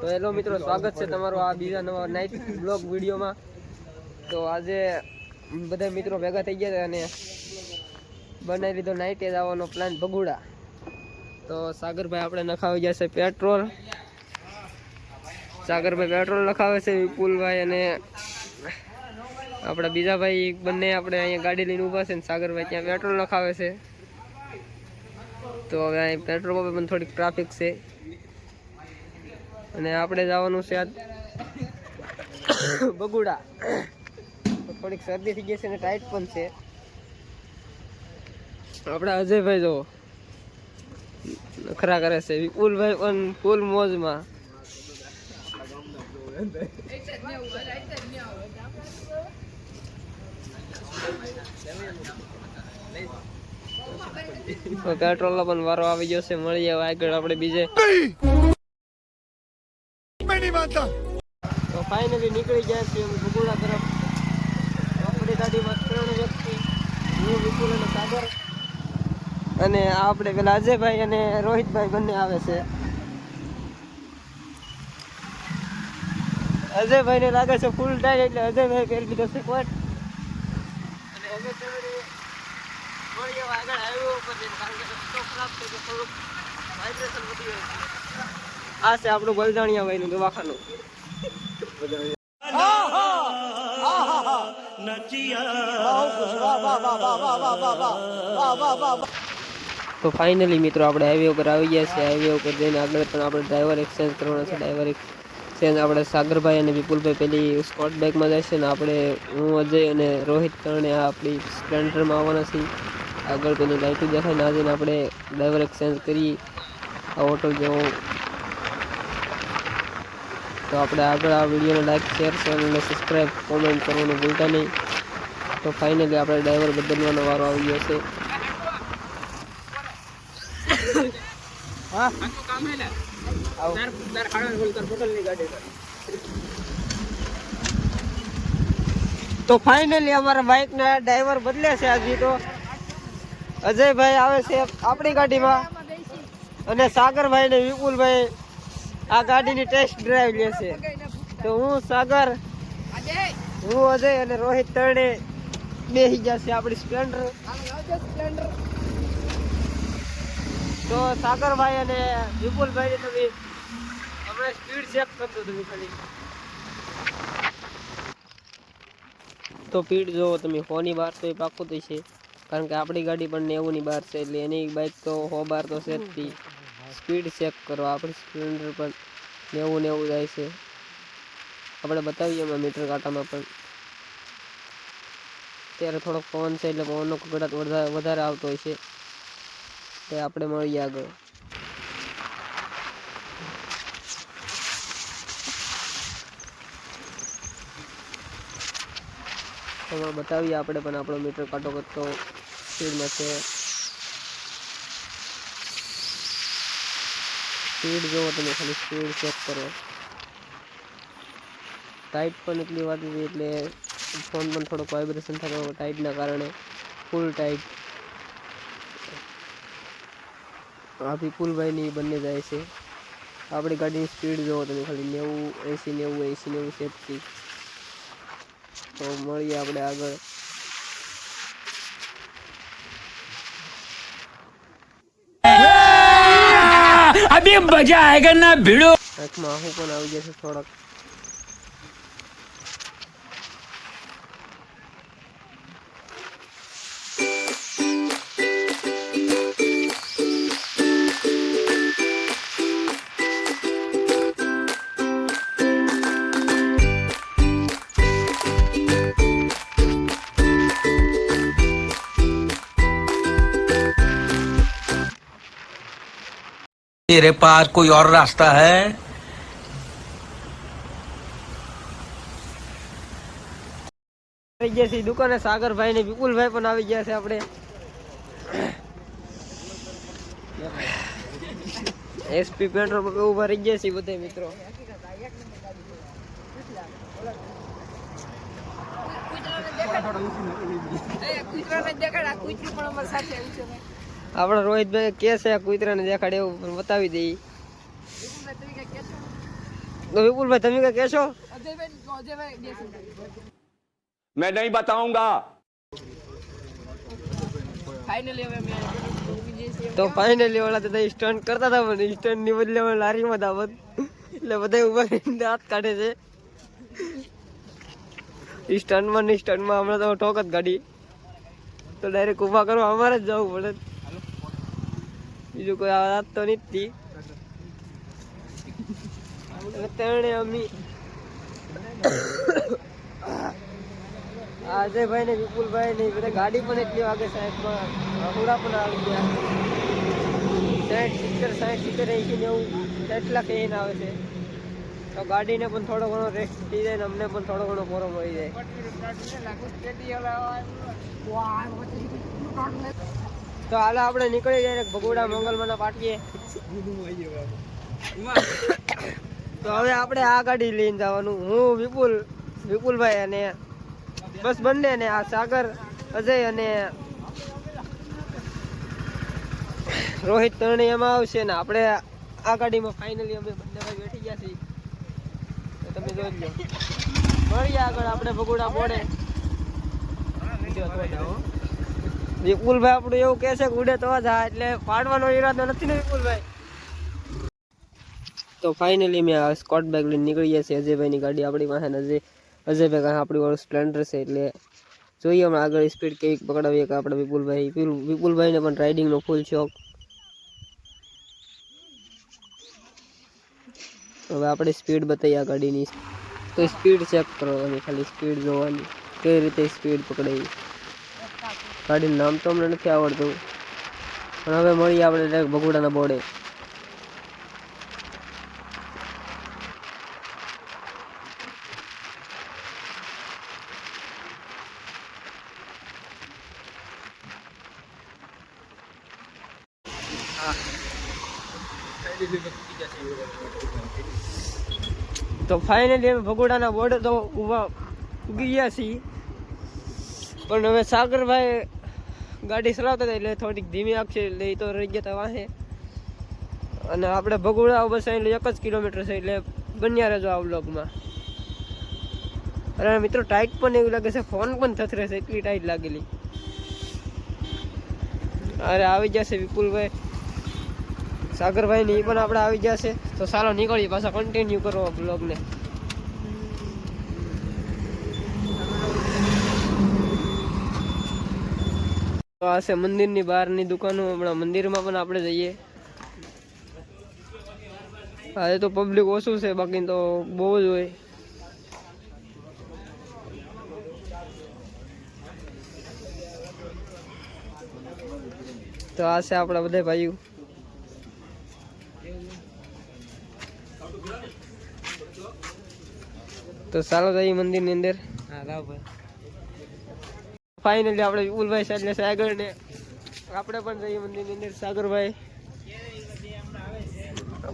તો હેલો મિત્રો, સ્વાગત છે તમારું આ બીજા નવા નાઇટ બ્લોગ વિડીયોમાં. તો આજે બધા મિત્રો ભેગા થઈ ગયા અને બનાવી લીધો નાઇટે જવાનો પ્લાન ભગુડા. તો સાગરભાઈ આપણે નખાવી ગયા છે પેટ્રોલ સાગરભાઈ પેટ્રોલ નખાવે છે વિપુલભાઈ અને આપણા બીજા ભાઈ બંને આપણે અહીંયા ગાડી લઈને ઊભા છે ને સાગરભાઈ ત્યાં પેટ્રોલ નખાવે છે. તો હવે અહીં પેટ્રોલ પંપે પણ થોડીક ટ્રાફિક છે. અને આપણે જવાનું છે આજ બગુડા. થોડીક શરદી થઈ ગઈ છે અને ટાઈટ પણ છે. આપણા અજયભાઈ જો નખરા કરે છે. વિપુલભાઈ પણ ફૂલ મોજમાં. પેટ્રોલ પણ વારો આવી ગયો છે. મળીએ આગળ આપણે બીજે. ફાઇનલી નીકળી ગયા છે અમે બગુડા તરફ. આપણી ગાડીમાં ત્રણ વ્યક્તિ, હું, વિપુલ અને સાગર. અને આપણે પેલા અજયભાઈ અને રોહિતભાઈ બંને આવે છે. અજયભાઈ ને લાગે છે ફૂલ ટાઈટ એટલે અજયભાઈ પહેરી લીધો છે કોટ અને કે છે તો થોડુંક વાઇબ્રેશન વધી આ છે આપણું બલદાણિયા ભાઈનું દવાખાનું. તો ફાઇનલી મિત્રો આપણે હાઈવે ઉપર આવી ગયા છે હાઈવે ઉપર જઈને આગળ પણ આપણે ડ્રાઈવર એક્સચેન્જ કરવાનો છે. ડ્રાઈવર એક્સચેન્જ આપણે સાગરભાઈ અને વિપુલભાઈ પેલી સ્કોટ બાઇકમાં જશે ને આપણે હું, અજય અને રોહિત ત્રણે આ આપણી સ્પ્લેન્ડરમાં આવવાના છીએ. આગળ પેલી લાઇટો દેખાય ને આજે આપણે ડ્રાઈવર એક્સચેન્જ કરી આ હોટલ જેવો તો આપણે આગળ આ વિડીયોને લાઈક શેર અને સબસ્ક્રાઈબ કોમેન્ટ કરવાનું ભૂલતા નહીં. તો ફાઇનલી આપણે ડ્રાઈવર બદલવાનો વારો આવી ગયો છે. તો ફાઇનલી અમારા બાઇક ના ડ્રાઈવર બદલે છે હજી તો. અજયભાઈ આવે છે આપણી ગાડીમાં. અને સાગરભાઈ ને વિપુલભાઈ આ ગાડીની ટેસ્ટ ડ્રાઈવ લેશે તો હું સાગર, હું અજય અને રોહિત ત્રણે બેસી જશે આપણી સ્પ્લેન્ડર. તો સાગરભાઈ અને વિપુલભાઈ હમણાં સ્પીડ ચેક કરતો તમે ખાલી. તો સ્પીડ જો તમે, હોની બાર તો એ પાકું થઈ છે કારણ કે આપણી ગાડી પણ નેવુંની બહાર છે, એટલે એની બાઇક તો હો બાર તો છે જ સ્પીડ ચેક કરો. આપણી સ્પ્લેન્ડર પણ નેવું નેવું જાય છે. આપણે બતાવીએ એમાં મીટર કાંટામાં પણ. ત્યારે થોડોક પવન છે એટલે પવનનો કકડાટ વધારે વધારે આવતો હોય છે. તે આપણે મળીએ આગળ. એમાં બતાવીએ આપણે પણ આપણો મીટર કાંટો કરતો સ્પીડમાં છે. સ્પીડ જોવો તમે, ખાલી સ્પીડ ચેક કરો. ટાઈટ પણ એટલી વાતી હતી એટલે ફોન પણ થોડોક વાઇબ્રેશન થતો ટાઈટના કારણે ફૂલ ટાઈટ આ વિપુલભાઈની બંને જાય છે. આપણી ગાડીની સ્પીડ જોવો તમે, ખાલી નેવું, એંસી નેવું એંસી, નેવું, સેફટી. તો મળીએ આપણે આગળ. અબે મજા આયગન ના ભીડો? એક આહુ પણ આવી જશે થોડોક. तेरे पास कोई और रास्ता है આવી ગયા છે દુકાને સાગરભાઈ ને વિપુલભાઈ પણ આવી ગયા છે આપણે એસપી પેટ્રોલ પંપે ઉભા રહી ગયા છે બધા મિત્રો આપણે રોહિતભાઈ કે છે કુતરાને દેખાડે એવું પણ બતાવી દઈ તો વિપુલ ભાઈ તમે કઈ કેશો મેં નહીં બતાઉંગા તો ફાઇનલી વાળા તો સ્ટન્ટ કરતા હતા પણ સ્ટન્ટની બદલે લારીમાં હતા એટલે બધા ઊભા કરીને દાંત કાઢે છે. સ્ટન્ટમાં ને સ્ટન્ટમાં હમણાં તો ઠોક જ ગાડી તો ડાયરેક્ટ ઊભા કરવા અમારે જ જવું પડે. બીજું કોઈ વાત તો નથી તેણે અમી અજયભાઈ ને વિપુલભાઈ ને બધા ગાડી પણ એટલી વાગે સાહેબમાં થોડા પણ આવી ગયા સાઠ સિત્તેર સાઠ સિત્તેર એંશી નેવું એટલા કહીને આવે છે તો ગાડીને પણ થોડો ઘણો રેસ્ટ થઈ જાય ને અમને પણ થોડો ઘણો પોરો મળી જાય તો હાલ આપણે નીકળી જાય ભગોડા મંગલમાના પાટીએ. તો હવે આપણે આ ગાડી લઈને જવાનું. હું, વિપુલ, વિપુલભાઈ અને બસ બંને ને આ સાગર, અજય અને રોહિત ત્રણેય એમાં આવશે ને આપણે આ ગાડીમાં ફાઇનલી અમે બંને ભાઈ બેઠી ગયા છીએ. તમે જોઈ લો. મળીએ આગળ, આપણે ભગોડા બોડે વિપુલભાઈ આપણું એવું કહે છે કે ઉડે તો જ એટલે પાડવાનો ઈરાદો નથી ને વિપુલભાઈ તો ફાઇનલી મેં સ્કોટ બેગ લઈને નીકળી ગયા છે, અજયભાઈની ગાડી આપણી પાસે અજય અજયભાઈ કાંઈ આપણી વાળું સ્પ્લેન્ડર છે, એટલે જોઈએ હમણાં આગળ સ્પીડ કેવી પકડાવીએ કે આપણે વિપુલભાઈ વિપુલ- વિપુલભાઈને પણ રાઇડિંગનો ફૂલ શોખ. હવે આપણે સ્પીડ બતાવીએ આ ગાડીની. તો સ્પીડ ચેક કરવાની ખાલી સ્પીડ જોવાની કઈ રીતે સ્પીડ પકડાવી ગાડીનું નામ તો અમને નથી આવડતું. પણ હવે મળીએ આપણે ડાયરેક્ટ ભગોડાના બોર્ડે તો ફાઇનલી અમે ભગોડાના બોર્ડર તો ઊભા ઉગી ગયા છીએ. પણ હવે સાગરભાઈ ગાડી ચલાવતા હતા એટલે થોડીક ધીમી આપશે એટલે એ તો રહી ગયા વાહે. અને આપણે ભગોડા બસ એટલે એક જ કિલોમીટર છે એટલે બન્યા રહેજો આ વ્લોગમાં. અને મિત્રો ટાઈટ પણ એવું લાગે છે ફોન પણ થથરે છે, એટલી ટાઈટ લાગેલી. અરે આવી જશે વિપુલભાઈ. સાગરભાઈ ને એ પણ આપણે આવી જશે. તો સારો નીકળીએ પાછા કન્ટિન્યુ કરો બ્લોગને તો આ છે મંદિરની બહારની દુકાનો, હમણાં મંદિરમાં પણ આપણે જઈએ. આજે તો પબ્લિક ઓછું છે, બાકી તો બહુ જ હોય. તો આ છે આપણા બધા ભાઈઓ. તો ચાલો જઈએ મંદિરની અંદર. ફાઇનલી આપણે વિપુલભાઈ સાહેબ સાગર ને આપણે પણ જઈએ મંદિરની અંદર. સાગરભાઈ,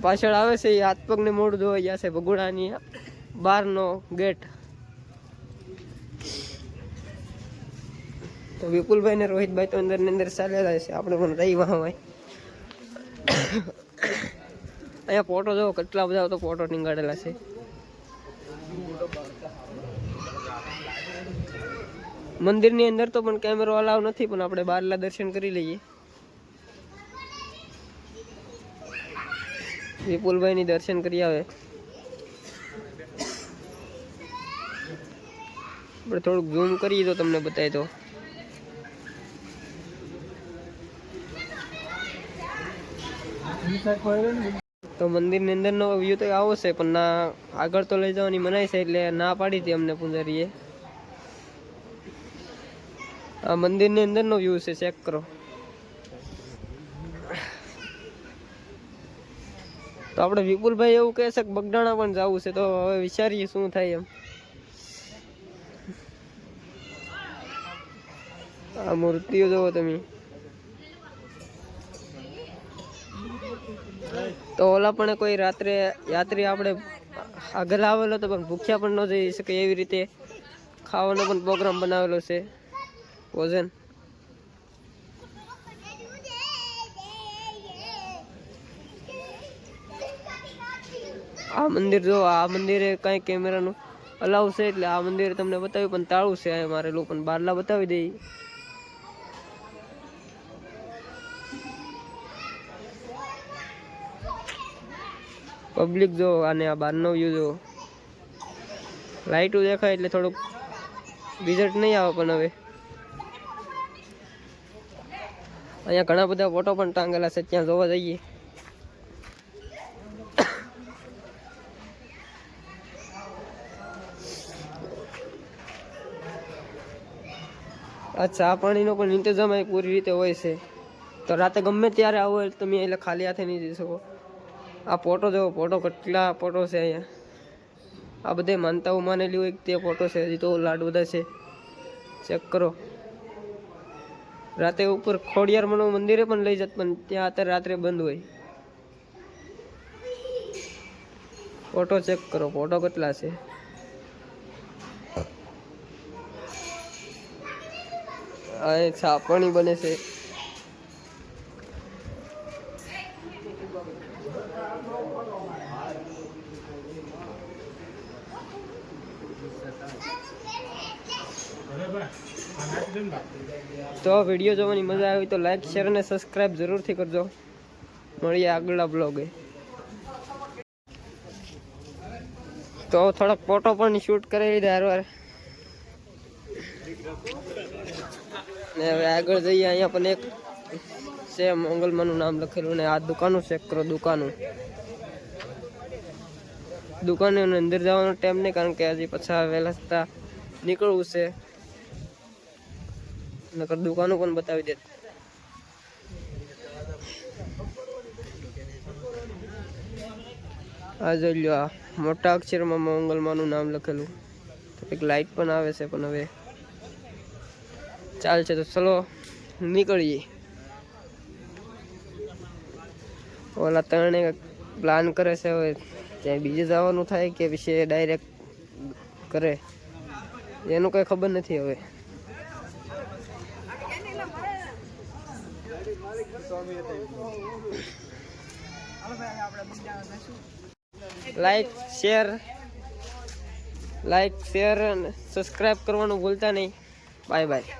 પાછળ આવે છે, એ હાથ પગને મોઢું ધોવા ગયા છે ભગોડાની. બહારનો ગેટ. તો વિપુલભાઈ ને રોહિતભાઈ તો અંદરની અંદર ચાલ્યા છે, આપણે પણ રહી વાહ ભાઈ અહીંયા ફોટો જો કેટલા બધા તો ફોટો નીકળેલા છે. મંદિરની અંદર તો પણ કેમેરો અલાવ નથી, પણ આપણે બહારલા દર્શન કરી લઈએ. વિપુલભાઈ ની દર્શન કરી આવે. આપણે થોડુંક ઝૂમ કરીએ તો તમને બતાવી દો તો મંદિરની અંદરનો વ્યૂ તો આવો છે પણ ના, આગળ તો લઈ જવાની મનાઈ છે, એટલે ના પાડી હતી અમને પૂંજારીએ. આ મંદિરની અંદરનો વ્યૂ છે ચેક કરો. તો આપણે વિપુલભાઈ એવું કહે છે કે બગડાણા પણ જવું છે, તો હવે વિચારીએ શું થાય એમ. આ મૂર્તિઓ જોવો તમે. તો ઓલા પણ કોઈ રાત્રે યાત્રી આપણે આગળ આવેલો તો પણ ભૂખ્યા પણ ન જઈ શકે એવી રીતે ખાવાનો પણ પ્રોગ્રામ બનાવેલો છે. ભોજન આ મંદિર જો, આ મંદિરે કઈ કેમેરાનું અલાવ છે એટલે આ મંદિરે તમને બતાવ્યું, પણ તાળું છે મારેલું પણ બારલા બતાવી દઈ પબ્લિક જો અને આ બહારનો વ્યૂ જો. લાઇટો દેખાય એટલે થોડુંક રિઝલ્ટ નહીં આવે પણ હવે. અહીંયા ઘણા બધા ફોટો પણ ટાંગેલા છે, ત્યાં જોવા જઈએ. અચ્છા આ પાણીનો પણ ઇંતજામ અહીં પૂરી રીતે હોય છે. તો રાતે ગમે ત્યારે આવો એટલે તમે એટલે ખાલી હાથે નહીં જઈ શકો. આ ફોટો જો ફોટો કેટલા ફોટો છે અહીંયા. આ બધે માનતાઓ માનેલી હોય તે ફોટો છે, હજી તો લાડ બધા છે. ચેક કરો. રાતે ઉપર ખોડિયાર મનો મંદિરે પણ લઈ જત, પણ ત્યાં અત્યારે રાત્રે બંધ હોય. ફોટો ચેક કરો ફોટો કેટલા છે? એક છાપણી બને છે તો વીડિયો જોવાની મજા આવી તો લાઈક શેર અને સબસ્ક્રાઇબ જરૂરથી કરજો. મળીએ આગળના બ્લોગે તો થોડોક ફોટો પણ શૂટ કરી લીધા હારવાર ને હવે આગળ જઈએ, અહીંયા પણ એક છે મંગલમાનું નામ લખેલું ને આ દુકાનું ચેક કરો, દુકાનું. દુકાને અંદર જવાનો ટાઈમ નહીં કારણ કે હજી પાછા વહેલા નીકળવું છે. નકર દુકાનો પણ બતાવી દે. આ જોઈ લ્યો આ. મોટા અક્ષરમાં મંગલમાનું નામ લખેલું. એક લાઈટ પણ આવે છે, પણ હવે ચાલશે. તો ચલો, નીકળીએ. ઓલા ત્રણે પ્લાન કરે છે હવે. ત્યાં બીજે જવાનું થાય કે વિશે ડાયરેક્ટ કરે. એનું કંઈ ખબર નથી હવે. લાઈક શેર લાઈક શેર અને સબસ્ક્રાઇબ કરવાનું ભૂલતા નહીં. Bye bye